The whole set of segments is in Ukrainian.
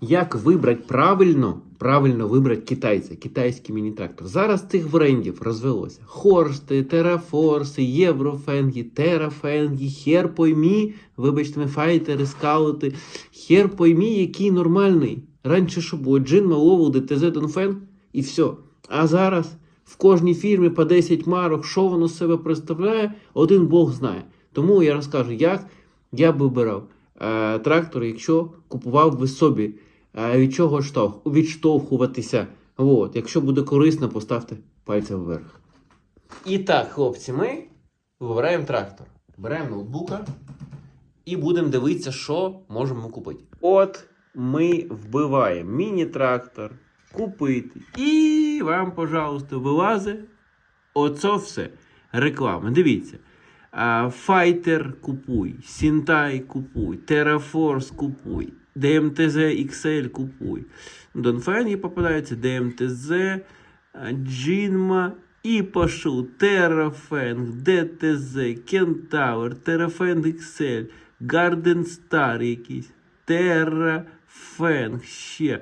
як вибрати правильно, правильно вибрати китайця, китайський міні-трактор. Зараз цих брендів розвелося. Хорсти, Терафорси, Єврофенги, Терафенги, хер поймі, вибачте, файтери, скаути, хер поймі, який нормальний. Раніше що було? Джин, Малову, ДТЗ, Донфен і все. А зараз в кожній фірмі по 10 марок, що воно себе представляє, один Бог знає. Тому я розкажу, як я би обирав е, трактор, якщо купував би собі, від чого штовх, відштовхуватися. От, якщо буде корисно, поставте пальцем вверх. І так, хлопці, ми вибираємо трактор. Беремо ноутбука і будемо дивитися, що можемо купити. От ми вбиваємо міні-трактор, купити. І вам, пожалуйста, вилазить оце все. Реклама. Дивіться. Fighter купуй, Сінтай купуй, Terraforce купуй, DMTZ XL купуй. Донфенги попадаються, DMTZ, Джинма і пошел Terrafeng, DTZ, Kentaur, Terrafeng XL, Garden Star якийсь, Terrafeng ще,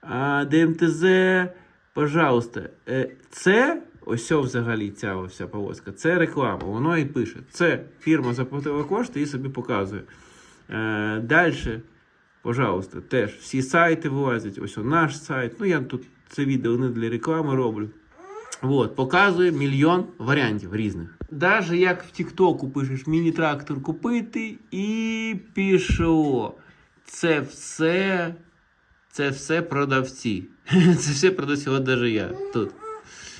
а, DMTZ, пожалуйста, е, це ось взагалі ця вся повозка. Це реклама. Воно і пише. Це фірма заплатила кошти і собі показує. Е, Далі, пожалуйста, теж всі сайти вилазять. Ось наш сайт. Ну, я тут це відео не для реклами роблю. От, показує мільйон варіантів різних. Даже як в Тіктоку пишеш міні-трактор купити і пішло. Це все. Це все продавці. Це все продавці, от даже я тут.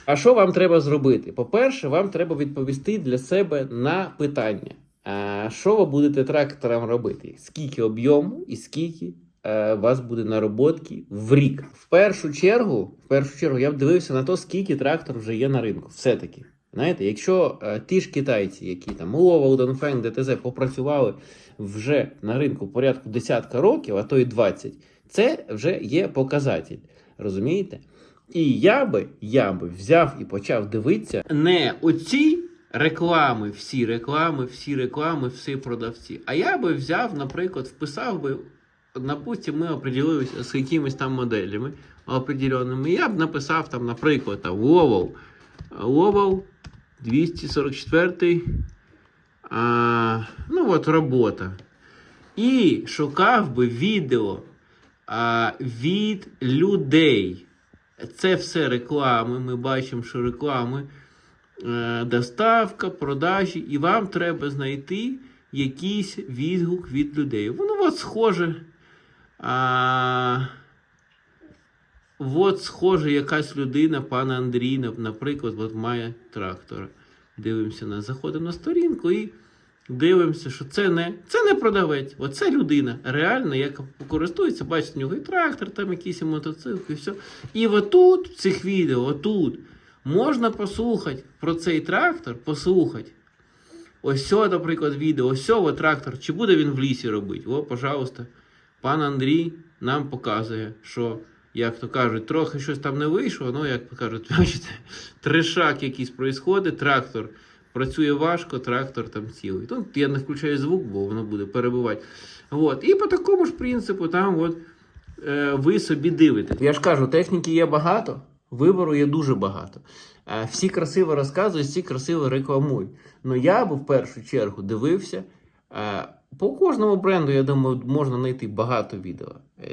А що вам треба зробити? По-перше, вам треба відповісти для себе на питання. А, що ви будете трактором робити? Скільки об'єму і скільки е, вас буде нароботки в рік? В першу чергу, в першу чергу, я б дивився на те, скільки трактор вже є на ринку. Все-таки. Знаєте, якщо е, ті ж китайці, які там Лова, Удонфен, ДТЗ попрацювали вже на ринку порядку десятка років, а то й 20, це вже є показатель. Розумієте? І я би, я би взяв і почав дивитися не оці реклами, всі реклами, всі реклами, всі продавці. А я би взяв, наприклад, вписав би, допустим, ми определилися з якимись там моделями определеними. Я б написав там, наприклад, там, Lowell, Lowell 244, а, ну от робота. І шукав би відео а, від людей. Це все реклами. Ми бачимо, що реклами, доставка, продажі, і вам треба знайти якийсь відгук від людей. Воно от схоже. А, от схоже, якась людина, пан Андрій, наприклад, от має трактор. Дивимося на заходимо на сторінку і дивимося, що це не, це не продавець, оце людина реально, яка користується, бачите, в нього і трактор, там якийсь мотоцикл, і все. І отут, в цих відео, отут, можна послухати про цей трактор, послухати. Ось сьо, наприклад, відео, ось от трактор, чи буде він в лісі робити? О, пожалуйста, пан Андрій нам показує, що, як то кажуть, трохи щось там не вийшло, ну, як кажуть, бачите, трешак якийсь происходить, трактор працює важко, трактор там цілий. Тут я не включаю звук, бо воно буде перебивати. От. І по такому ж принципу там от, е, ви собі дивитесь. Я ж кажу, техніки є багато, вибору є дуже багато. Е, всі красиво розказують, всі красиво рекламують. Ну я б в першу чергу дивився. По кожному бренду, я думаю, можна знайти багато відео.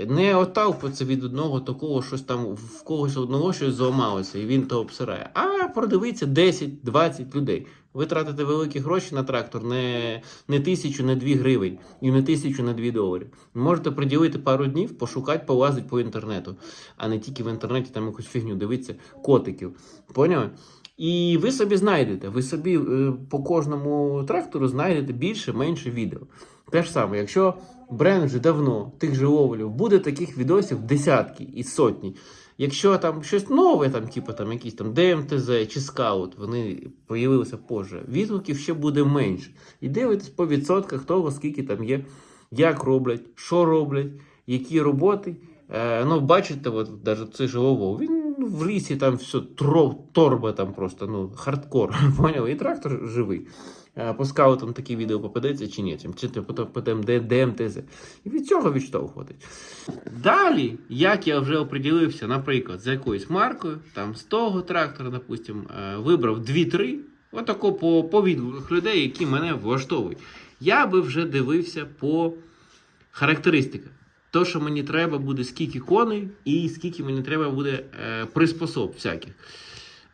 Не отталкуватися від одного такого, щось там в когось одного щось зламалося, і він то обсирає. А продивіться 10-20 людей. Ви тратите великі гроші на трактор, не, не тисячу, не дві гривень, і не тисячу, не дві долари. Можете приділити пару днів, пошукати, полазити по інтернету, а не тільки в інтернеті там якусь фігню дивитися, котиків. Поняли? І ви собі знайдете, ви собі е, по кожному трактору знайдете більше, менше відео. Те ж саме, якщо бренд вже давно тих же ловлів, буде таких відосів десятки і сотні. Якщо там щось нове, там, типу там якісь там ДМТЗ чи скаут, вони появилися позже, відгуків ще буде менше. І дивитесь по відсотках того, скільки там є, як роблять, що роблять, які роботи. Е, ну, бачите, от, навіть цей же він в лісі там все тро, торба там просто, ну, хардкор. Поняв? І трактор живий. А по скаутам такі відео попадеться чи ні, чи потім ДМТЗ. І від цього відштовхуватись. Далі, як я вже оприділився, наприклад, з якоюсь маркою, там з того трактора, допустим, е, вибрав 2-3, отако по, по відгуках людей, які мене влаштовують. Я би вже дивився по характеристиках. То, що мені треба буде, скільки коней, і скільки мені треба буде е, приспособ всяких.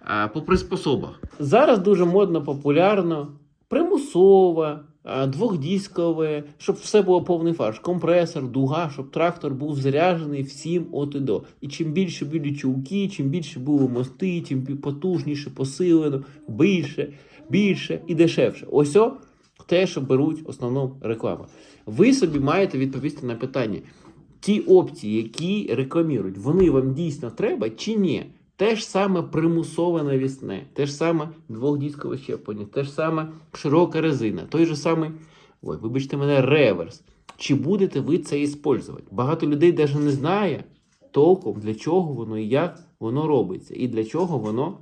Е, по приспособах. Зараз дуже модно, популярно, примусова, е, двохдіскове, щоб все було повний фарш, компресор, дуга, щоб трактор був заряджений всім от і до. І чим більше були чулки, чим більше було мости, бі- потужніше, посилено, більше, більше і дешевше. Ось о, те, що беруть основну рекламу. Ви собі маєте відповісти на питання. Ті опції, які рекламують, вони вам дійсно треба чи ні? Те ж саме примусове навісне, те ж саме двохдіскове щеплення, те ж саме широка резина, той же самий, ой, вибачте мене, реверс. Чи будете ви це використовувати? Багато людей навіть не знає толком, для чого воно і як воно робиться, і для чого воно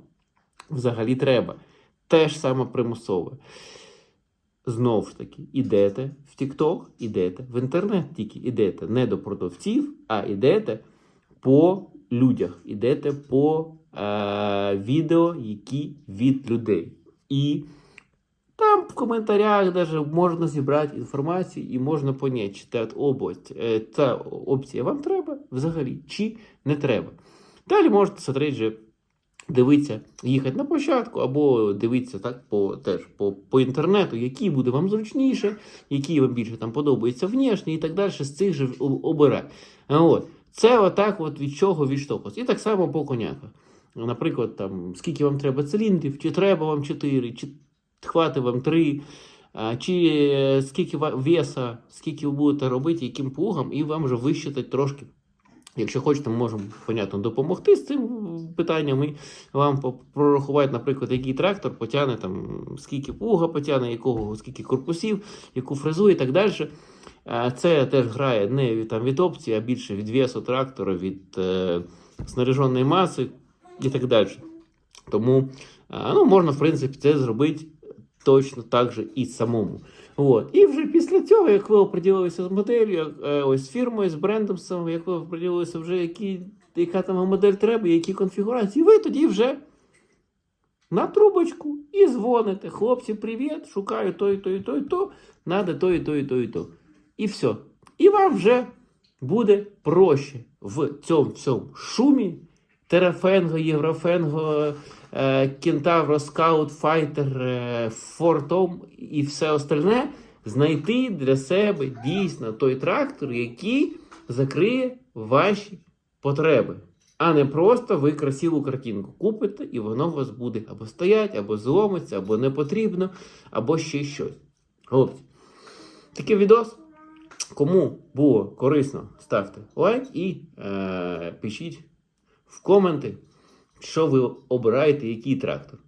взагалі треба. Те ж саме примусове. Знову ж таки, ідете в TikTok, ідете в інтернет, тільки ідете не до продавців, а ідете по людях, ідете по е, відео, які від людей. І там в коментарях даже можна зібрати інформацію і можна поняти, чи та область, е, ця опція вам треба взагалі, чи не треба. Далі можете смотреть дивитися, їхати на площадку, або дивитися так по, теж по, по інтернету, який буде вам зручніше, який вам більше там подобається внешне і так далі, з цих же обирати. От. Це отак от від чого відштовхуватися. І так само по коняках. Наприклад, там, скільки вам треба циліндрів, чи треба вам 4, чи хватить вам 3, чи е, скільки веса, скільки ви будете робити, яким плугом, і вам вже вищитати трошки. Якщо хочете, ми можемо, понятно, допомогти з цим питанням і вам прорахувати, наприклад, який трактор потягне, там, скільки плуга потягне, якого, скільки корпусів, яку фрезу і так далі. Це теж грає не там, від опції, а більше від весу трактора, від е, снаряженої маси і так далі. Тому е, ну, можна, в принципі, це зробити точно так же і самому. От. І вже після цього, як ви оприділилися з моделлю, е, ось з фірмою, з брендом, самим, як ви оприділилися вже, які, яка там модель треба, які конфігурації, ви тоді вже на трубочку і дзвоните. Хлопці, привіт, шукаю то і то то надо то і то то. І все. І вам вже буде проще в цьому всьому шумі. Терафенго, Єврофенго, е, Кентавро, Скаут, Файтер, е, Фортом і все остальне знайти для себе дійсно той трактор, який закриє ваші потреби. А не просто ви красиву картинку купите, і воно у вас буде або стоять, або зломиться, або не потрібно, або ще щось. Хлопці, такий відос. Кому було корисно, ставте лайк і е, пишіть в коменти, що ви обираєте, який трактор.